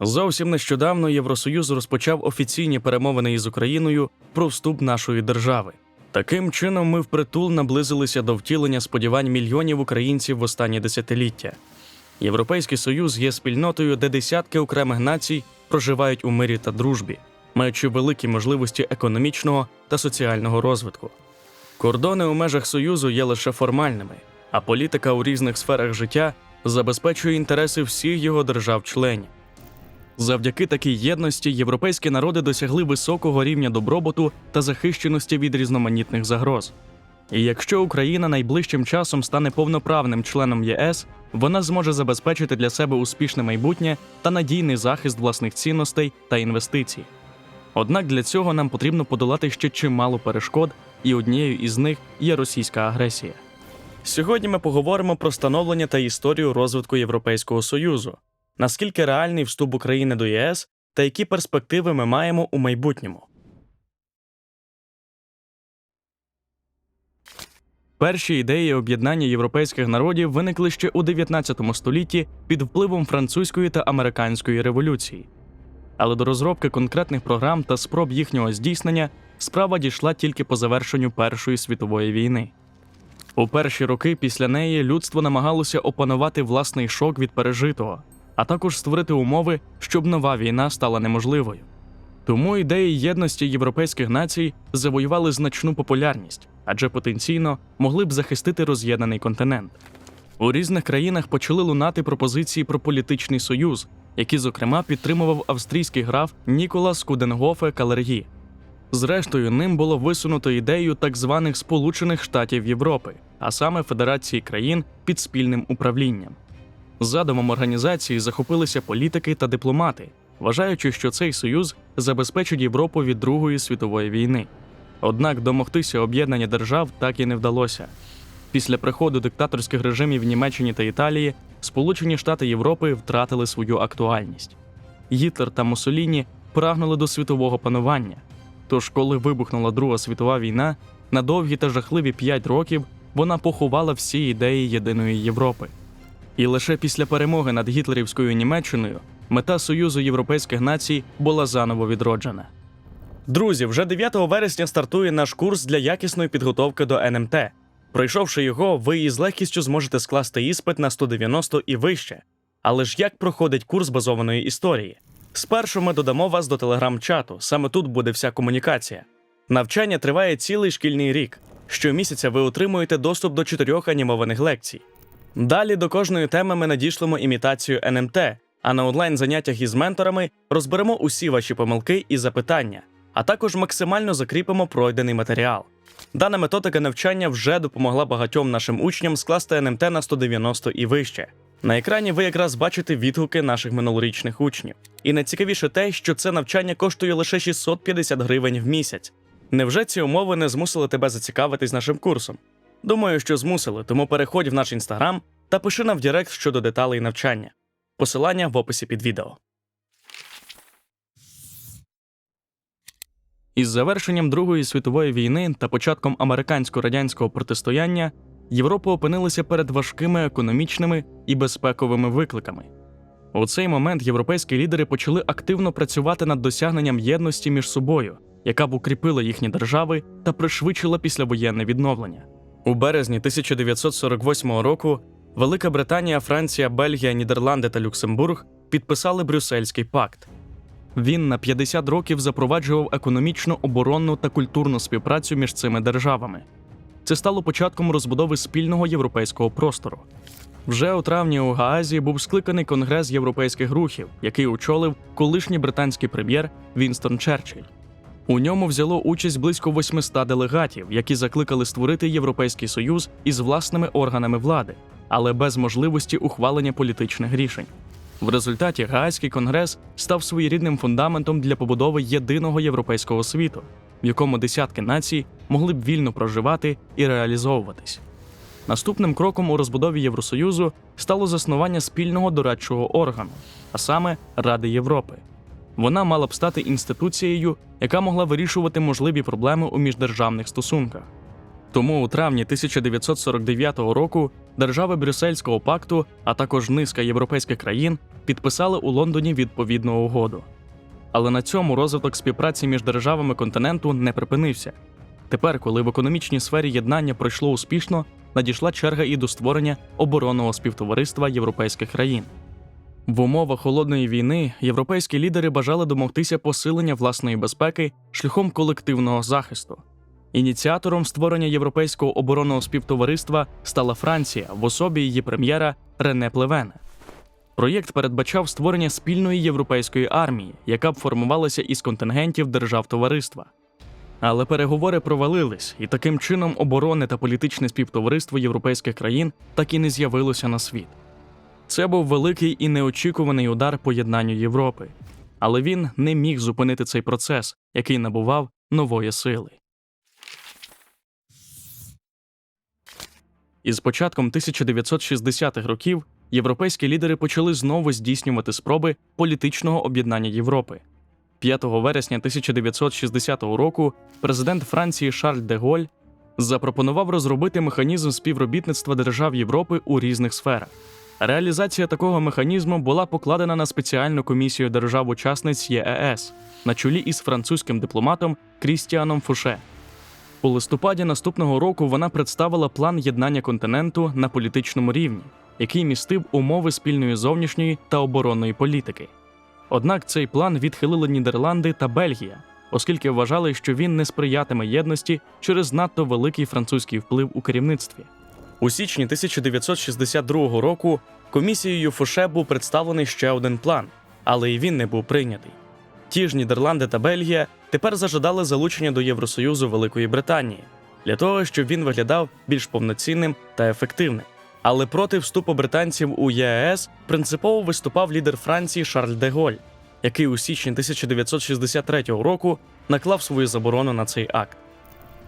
Зовсім нещодавно Євросоюз розпочав офіційні перемовини із Україною про вступ нашої держави. Таким чином, ми впритул наблизилися до втілення сподівань мільйонів українців в останні десятиліття. Європейський Союз є спільнотою, де десятки окремих націй проживають у мирі та дружбі, маючи великі можливості економічного та соціального розвитку. Кордони у межах Союзу є лише формальними, а політика у різних сферах життя забезпечує інтереси всіх його держав-членів. Завдяки такій єдності європейські народи досягли високого рівня добробуту та захищеності від різноманітних загроз. І якщо Україна найближчим часом стане повноправним членом ЄС, вона зможе забезпечити для себе успішне майбутнє та надійний захист власних цінностей та інвестицій. Однак для цього нам потрібно подолати ще чимало перешкод, і однією із них є російська агресія. Сьогодні ми поговоримо про становлення та історію розвитку Європейського Союзу, наскільки реальний вступ України до ЄС та які перспективи ми маємо у майбутньому. Перші ідеї об'єднання європейських народів виникли ще у 19 столітті під впливом французької та американської революції. Але до розробки конкретних програм та спроб їхнього здійснення справа дійшла тільки по завершенню Першої світової війни. У перші роки після неї людство намагалося опанувати власний шок від пережитого, а також створити умови, щоб нова війна стала неможливою. Тому ідеї єдності європейських націй завоювали значну популярність, адже потенційно могли б захистити роз'єднаний континент. У різних країнах почали лунати пропозиції про політичний союз, які, зокрема, підтримував австрійський граф Ніколас Куденгофе Калергі. Зрештою, ним було висунуто ідею так званих Сполучених Штатів Європи, а саме Федерації країн під спільним управлінням. Задумом організації захопилися політики та дипломати, вважаючи, що цей союз забезпечить Європу від Другої світової війни. Однак домогтися об'єднання держав так і не вдалося. Після приходу диктаторських режимів в Німеччині та Італії Сполучені Штати Європи втратили свою актуальність. Гітлер та Муссоліні прагнули до світового панування. Тож, коли вибухнула Друга світова війна, на довгі та жахливі п'ять років вона поховала всі ідеї єдиної Європи. І лише після перемоги над гітлерівською Німеччиною мета Союзу європейських націй була заново відроджена. Друзі, вже 9 вересня стартує наш курс для якісної підготовки до НМТ. Пройшовши його, ви із легкістю зможете скласти іспит на 190 і вище. Але ж як проходить курс базованої історії? Спершу ми додамо вас до телеграм-чату, саме тут буде вся комунікація. Навчання триває цілий шкільний рік. Щомісяця ви отримуєте доступ до чотирьох анімованих лекцій. Далі до кожної теми ми надішлемо імітацію НМТ, а на онлайн заняттях із менторами розберемо усі ваші помилки і запитання, а також максимально закріпимо пройдений матеріал. Дана методика навчання вже допомогла багатьом нашим учням скласти НМТ на 190 і вище. На екрані ви якраз бачите відгуки наших минулорічних учнів. І найцікавіше те, що це навчання коштує лише 650 гривень в місяць. Невже ці умови не змусили тебе зацікавитись нашим курсом? Думаю, що змусили, тому переходь в наш інстаграм та пиши нам в Директ щодо деталей навчання. Посилання в описі під відео. Із завершенням Другої світової війни та початком американсько-радянського протистояння Європа опинилася перед важкими економічними і безпековими викликами. У цей момент європейські лідери почали активно працювати над досягненням єдності між собою, яка б укріпила їхні держави та пришвидшила післявоєнне відновлення. У березні 1948 року Велика Британія, Франція, Бельгія, Нідерланди та Люксембург підписали Брюссельський пакт. Він на 50 років запроваджував економічну, оборонну та культурну співпрацю між цими державами. Це стало початком розбудови спільного європейського простору. Вже у травні у Гаазі був скликаний Конгрес європейських рухів, який очолив колишній британський прем'єр Вінстон Черчилль. У ньому взяло участь близько 800 делегатів, які закликали створити Європейський Союз із власними органами влади, але без можливості ухвалення політичних рішень. В результаті Гаазький конгрес став своєрідним фундаментом для побудови єдиного європейського світу, в якому десятки націй могли б вільно проживати і реалізовуватись. Наступним кроком у розбудові Євросоюзу стало заснування спільного дорадчого органу, а саме Ради Європи. Вона мала б стати інституцією, яка могла вирішувати можливі проблеми у міждержавних стосунках. Тому у травні 1949 року держави Брюссельського пакту, а також низка європейських країн підписали у Лондоні відповідну угоду. Але на цьому розвиток співпраці між державами континенту не припинився. Тепер, коли в економічній сфері єднання пройшло успішно, надійшла черга і до створення оборонного співтовариства європейських країн. В умовах холодної війни європейські лідери бажали домогтися посилення власної безпеки шляхом колективного захисту. Ініціатором створення європейського оборонного співтовариства стала Франція в особі її прем'єра Рене Плевена. Проєкт передбачав створення спільної європейської армії, яка б формувалася із контингентів держав товариства. Але переговори провалились, і таким чином оборонне та політичне співтовариство європейських країн так і не з'явилося на світ. Це був великий і неочікуваний удар по єднанню Європи, але він не міг зупинити цей процес, який набував нової сили. Із початком 1960-х років європейські лідери почали знову здійснювати спроби політичного об'єднання Європи. 5 вересня 1960 року президент Франції Шарль де Голь запропонував розробити механізм співробітництва держав Європи у різних сферах. Реалізація такого механізму була покладена на спеціальну комісію держав-учасниць ЄЕС на чолі із французьким дипломатом Крістіаном Фуше. У листопаді наступного року вона представила план єднання континенту на політичному рівні, який містив умови спільної зовнішньої та оборонної політики. Однак цей план відхилили Нідерланди та Бельгія, оскільки вважали, що він не сприятиме єдності через надто великий французький вплив у керівництві. У січні 1962 року комісією Фуше був представлений ще один план, але і він не був прийнятий. Ті ж Нідерланди та Бельгія тепер зажадали залучення до Євросоюзу Великої Британії для того, щоб він виглядав більш повноцінним та ефективним. Але проти вступу британців у ЄС принципово виступав лідер Франції Шарль де Голь, який у січні 1963 року наклав свою заборону на цей акт.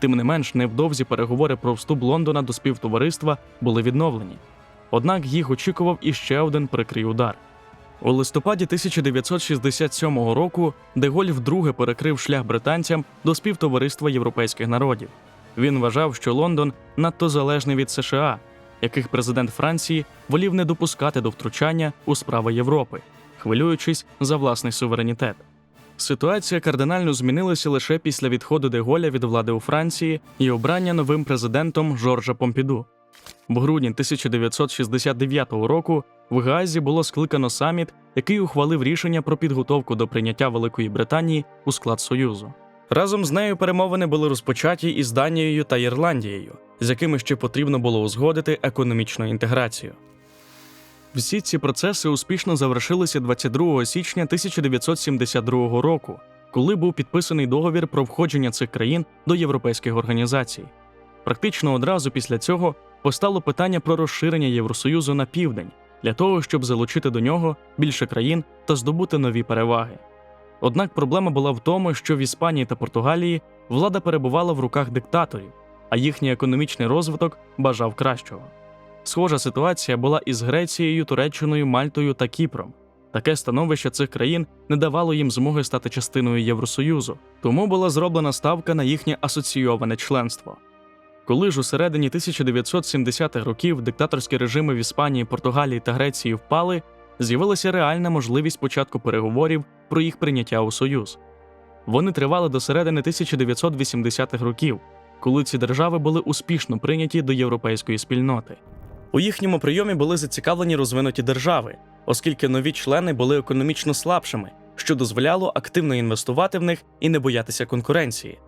Тим не менш, невдовзі переговори про вступ Лондона до співтовариства були відновлені. Однак їх очікував іще один прикрий удар. У листопаді 1967 року Деголь вдруге перекрив шлях британцям до співтовариства європейських народів. Він вважав, що Лондон надто залежний від США, яких президент Франції волів не допускати до втручання у справи Європи, хвилюючись за власний суверенітет. Ситуація кардинально змінилася лише після відходу Деголя від влади у Франції і обрання новим президентом Жоржа Помпіду. В грудні 1969 року в Гаазі було скликано саміт, який ухвалив рішення про підготовку до прийняття Великої Британії у склад Союзу. Разом з нею перемовини були розпочаті із Данією та Ірландією, з якими ще потрібно було узгодити економічну інтеграцію. Всі ці процеси успішно завершилися 22 січня 1972 року, коли був підписаний договір про входження цих країн до європейських організацій. Практично одразу після цього постало питання про розширення Євросоюзу на південь для того, щоб залучити до нього більше країн та здобути нові переваги. Однак проблема була в тому, що в Іспанії та Португалії влада перебувала в руках диктаторів, а їхній економічний розвиток бажав кращого. Схожа ситуація була із Грецією, Туреччиною, Мальтою та Кіпром. Таке становище цих країн не давало їм змоги стати частиною Євросоюзу, тому була зроблена ставка на їхнє асоційоване членство. Коли ж у середині 1970-х років диктаторські режими в Іспанії, Португалії та Греції впали, з'явилася реальна можливість початку переговорів про їх прийняття у Союз. Вони тривали до середини 1980-х років, коли ці держави були успішно прийняті до європейської спільноти. У їхньому прийомі були зацікавлені розвинуті держави, оскільки нові члени були економічно слабшими, що дозволяло активно інвестувати в них і не боятися конкуренції.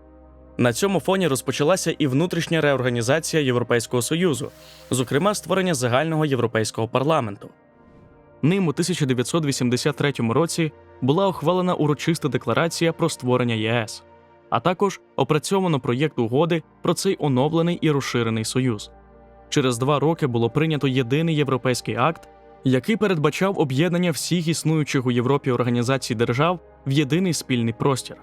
На цьому фоні розпочалася і внутрішня реорганізація Європейського Союзу, зокрема створення загального європейського парламенту. Ним у 1983 році була ухвалена урочиста декларація про створення ЄС, а також опрацьовано проєкт угоди про цей оновлений і розширений союз. Через два роки було прийнято єдиний європейський акт, який передбачав об'єднання всіх існуючих у Європі організацій держав в єдиний спільний простір.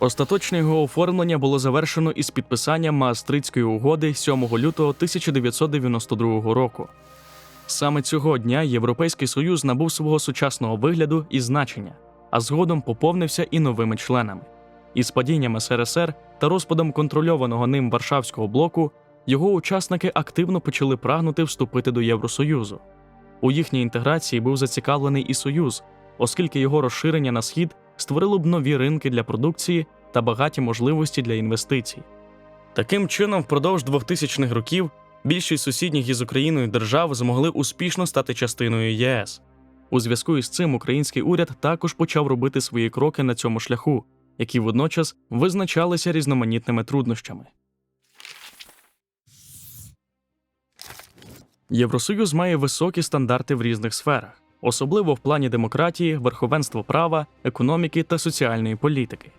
Остаточне його оформлення було завершено із підписанням Маастритської угоди 7 лютого 1992 року. Саме цього дня Європейський Союз набув свого сучасного вигляду і значення, а згодом поповнився і новими членами. Із падінням СРСР та розпадом контрольованого ним Варшавського блоку його учасники активно почали прагнути вступити до Євросоюзу. У їхній інтеграції був зацікавлений і Союз, оскільки його розширення на схід створило б нові ринки для продукції та багаті можливості для інвестицій. Таким чином, впродовж 2000-х років більшість сусідніх із Україною держав змогли успішно стати частиною ЄС. У зв'язку із цим український уряд також почав робити свої кроки на цьому шляху, які водночас визначалися різноманітними труднощами. Євросоюз має високі стандарти в різних сферах, особливо в плані демократії, верховенства права, економіки та соціальної політики.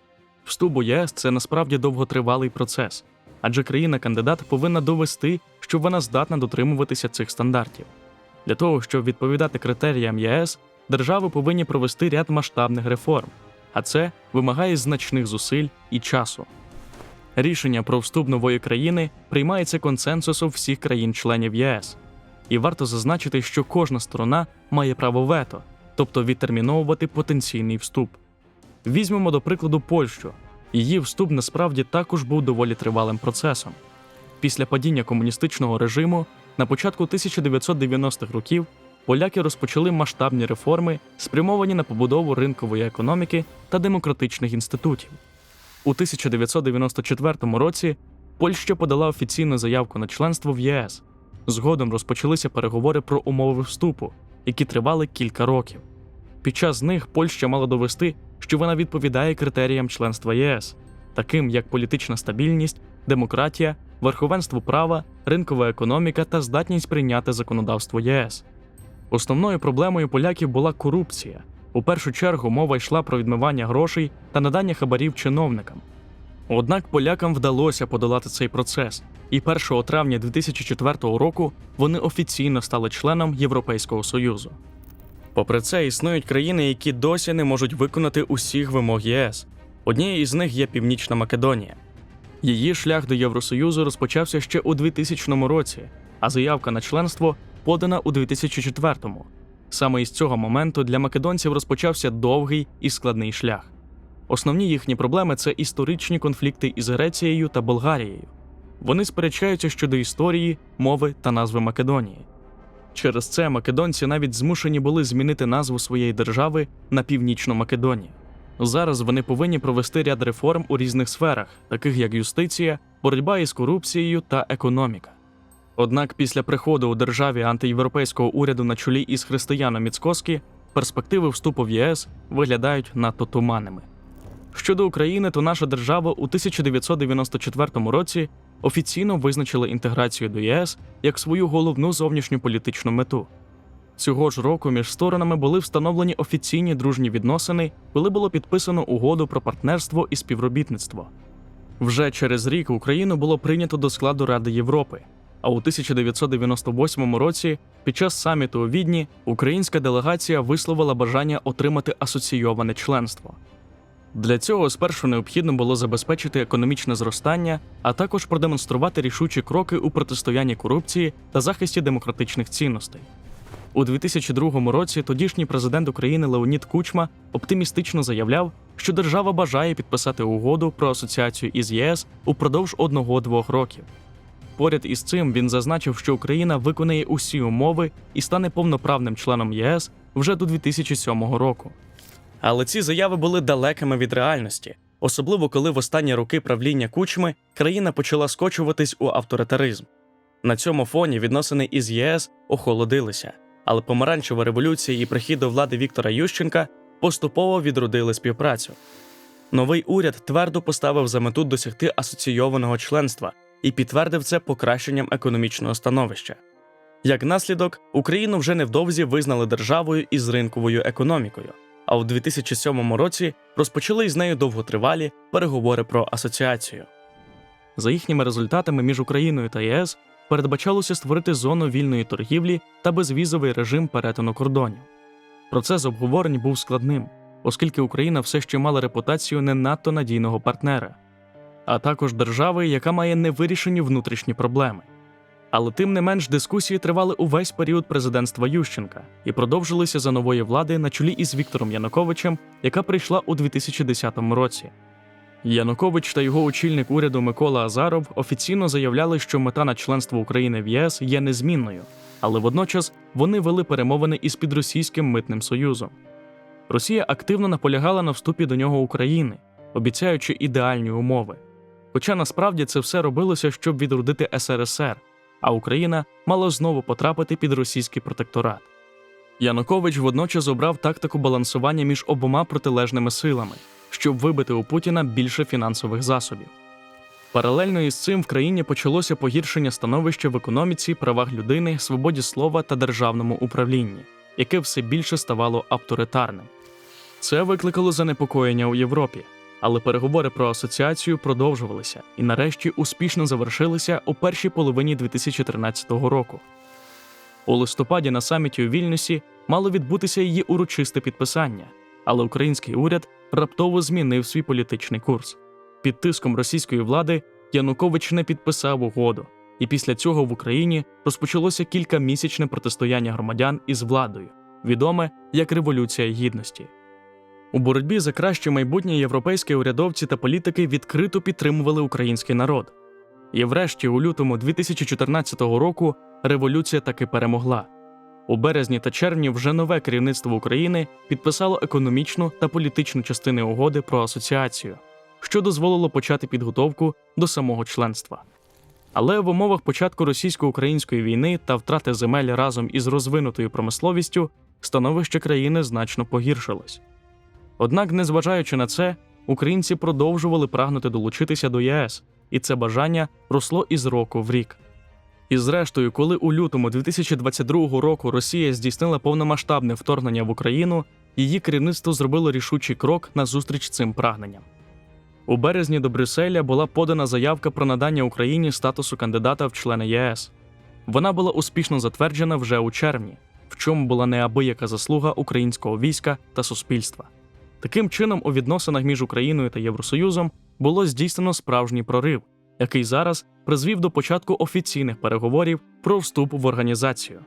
Вступ у ЄС це насправді довготривалий процес, адже країна-кандидат повинна довести, що вона здатна дотримуватися цих стандартів. Для того, щоб відповідати критеріям ЄС, держави повинні провести ряд масштабних реформ, а це вимагає значних зусиль і часу. Рішення про вступ нової країни приймається консенсусом всіх країн-членів ЄС. І варто зазначити, що кожна сторона має право вето, тобто відтерміновувати потенційний вступ. Візьмемо до прикладу Польщу. Її вступ насправді також був доволі тривалим процесом. Після падіння комуністичного режиму на початку 1990-х років поляки розпочали масштабні реформи, спрямовані на побудову ринкової економіки та демократичних інститутів. У 1994 році Польща подала офіційну заявку на членство в ЄС. Згодом розпочалися переговори про умови вступу, які тривали кілька років. Під час них Польща мала довести, що вона відповідає критеріям членства ЄС, таким як політична стабільність, демократія, верховенство права, ринкова економіка та здатність прийняти законодавство ЄС. Основною проблемою поляків була корупція. У першу чергу мова йшла про відмивання грошей та надання хабарів чиновникам. Однак полякам вдалося подолати цей процес, і 1 травня 2004 року вони офіційно стали членом Європейського Союзу. Попри це, існують країни, які досі не можуть виконати усіх вимог ЄС. Однією із них є Північна Македонія. Її шлях до Євросоюзу розпочався ще у 2000 році, а заявка на членство подана у 2004-му. Саме із цього моменту для македонців розпочався довгий і складний шлях. Основні їхні проблеми це історичні конфлікти із Грецією та Болгарією. Вони сперечаються щодо історії, мови та назви Македонії. Через це македонці навіть змушені були змінити назву своєї держави на Північну Македонію. Зараз вони повинні провести ряд реформ у різних сферах, таких як юстиція, боротьба із корупцією та економіка. Однак після приходу у державі антиєвропейського уряду на чолі із Християном Міцкоскі перспективи вступу в ЄС виглядають надто туманними. Щодо України, то наша держава у 1994 році офіційно визначила інтеграцію до ЄС як свою головну зовнішню політичну мету. Цього ж року між сторонами були встановлені офіційні дружні відносини, коли було підписано угоду про партнерство і співробітництво. Вже через рік Україну було прийнято до складу Ради Європи. А у 1998 році, під час саміту у Відні, українська делегація висловила бажання отримати асоційоване членство. Для цього спершу необхідно було забезпечити економічне зростання, а також продемонструвати рішучі кроки у протистоянні корупції та захисті демократичних цінностей. У 2002 році тодішній президент України Леонід Кучма оптимістично заявляв, що держава бажає підписати угоду про асоціацію із ЄС упродовж одного-двох років. Поряд із цим він зазначив, що Україна виконає усі умови і стане повноправним членом ЄС вже до 2007 року. Але ці заяви були далекими від реальності, особливо коли в останні роки правління кучми країна почала скочуватись у авторитаризм. На цьому фоні відносини із ЄС охолодилися, але помаранчева революція і прихід до влади Віктора Ющенка поступово відродили співпрацю. Новий уряд твердо поставив за мету досягти асоційованого членства і підтвердив це покращенням економічного становища. Як наслідок, Україну вже невдовзі визнали державою із ринковою економікою, а у 2007 році розпочали із нею довготривалі переговори про асоціацію. За їхніми результатами між Україною та ЄС передбачалося створити зону вільної торгівлі та безвізовий режим перетину кордонів. Процес обговорень був складним, оскільки Україна все ще мала репутацію не надто надійного партнера, а також держави, яка має невирішені внутрішні проблеми. Але тим не менш дискусії тривали увесь період президентства Ющенка і продовжилися за нової влади на чолі із Віктором Януковичем, яка прийшла у 2010 році. Янукович та його очільник уряду Микола Азаров офіційно заявляли, що мета на членство України в ЄС є незмінною, але водночас вони вели перемовини із підросійським митним союзом. Росія активно наполягала на вступі до нього України, обіцяючи ідеальні умови. Хоча насправді це все робилося, щоб відродити СРСР, а Україна мала знову потрапити під російський протекторат. Янукович водночас обрав тактику балансування між обома протилежними силами, щоб вибити у Путіна більше фінансових засобів. Паралельно із цим в країні почалося погіршення становища в економіці, правах людини, свободі слова та державному управлінні, яке все більше ставало авторитарним. Це викликало занепокоєння у Європі, але переговори про асоціацію продовжувалися і нарешті успішно завершилися у першій половині 2013 року. У листопаді на саміті у Вільнюсі мало відбутися її урочисте підписання, але український уряд раптово змінив свій політичний курс. Під тиском російської влади Янукович не підписав угоду, і після цього в Україні розпочалося кількамісячне протистояння громадян із владою, відоме як Революція Гідності. У боротьбі за краще майбутнє європейські урядовці та політики відкрито підтримували український народ. І врешті, у лютому 2014 року, революція таки перемогла. У березні та червні вже нове керівництво України підписало економічну та політичну частини угоди про асоціацію, що дозволило почати підготовку до самого членства. Але в умовах початку російсько-української війни та втрати земель разом із розвинутою промисловістю становище країни значно погіршилось. Однак, незважаючи на це, українці продовжували прагнути долучитися до ЄС, і це бажання росло із року в рік. І зрештою, коли у лютому 2022 року Росія здійснила повномасштабне вторгнення в Україну, її керівництво зробило рішучий крок назустріч цим прагненням. У березні до Брюсселя була подана заявка про надання Україні статусу кандидата в члени ЄС. Вона була успішно затверджена вже у червні, в чому була неабияка заслуга українського війська та суспільства. Таким чином, у відносинах між Україною та Євросоюзом було здійснено справжній прорив, який зараз призвів до початку офіційних переговорів про вступ в організацію.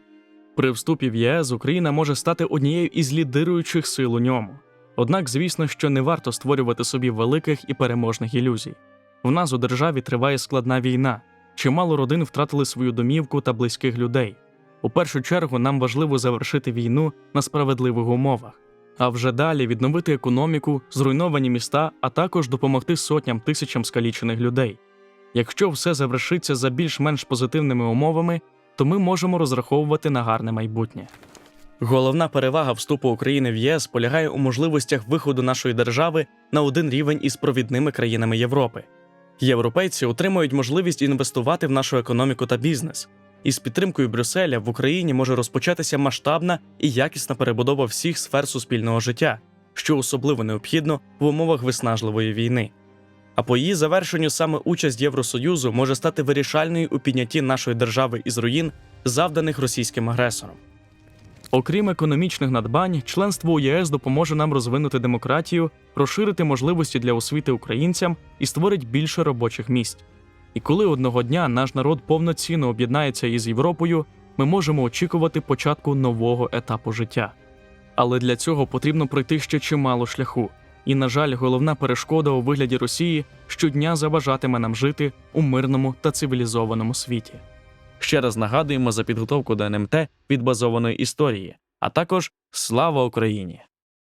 При вступі в ЄС Україна може стати однією із лідируючих сил у ньому. Однак, звісно, що не варто створювати собі великих і переможних ілюзій. В нас у державі триває складна війна, чимало родин втратили свою домівку та близьких людей. У першу чергу нам важливо завершити війну на справедливих умовах, а вже далі відновити економіку, зруйновані міста, а також допомогти сотням тисячам скалічених людей. Якщо все завершиться за більш-менш позитивними умовами, то ми можемо розраховувати на гарне майбутнє. Головна перевага вступу України в ЄС полягає у можливостях виходу нашої держави на один рівень із провідними країнами Європи. Європейці отримують можливість інвестувати в нашу економіку та бізнес. І з підтримкою Брюсселя в Україні може розпочатися масштабна і якісна перебудова всіх сфер суспільного життя, що особливо необхідно в умовах виснажливої війни. А по її завершенню саме участь Євросоюзу може стати вирішальною у піднятті нашої держави із руїн, завданих російським агресором. Окрім економічних надбань, членство у ЄС допоможе нам розвинути демократію, розширити можливості для освіти українцям і створить більше робочих місць. І коли одного дня наш народ повноцінно об'єднається із Європою, ми можемо очікувати початку нового етапу життя. Але для цього потрібно пройти ще чимало шляху. І, на жаль, головна перешкода у вигляді Росії щодня заважатиме нам жити у мирному та цивілізованому світі. Ще раз нагадуємо за підготовку до НМТ від базованої історії, а також слава Україні!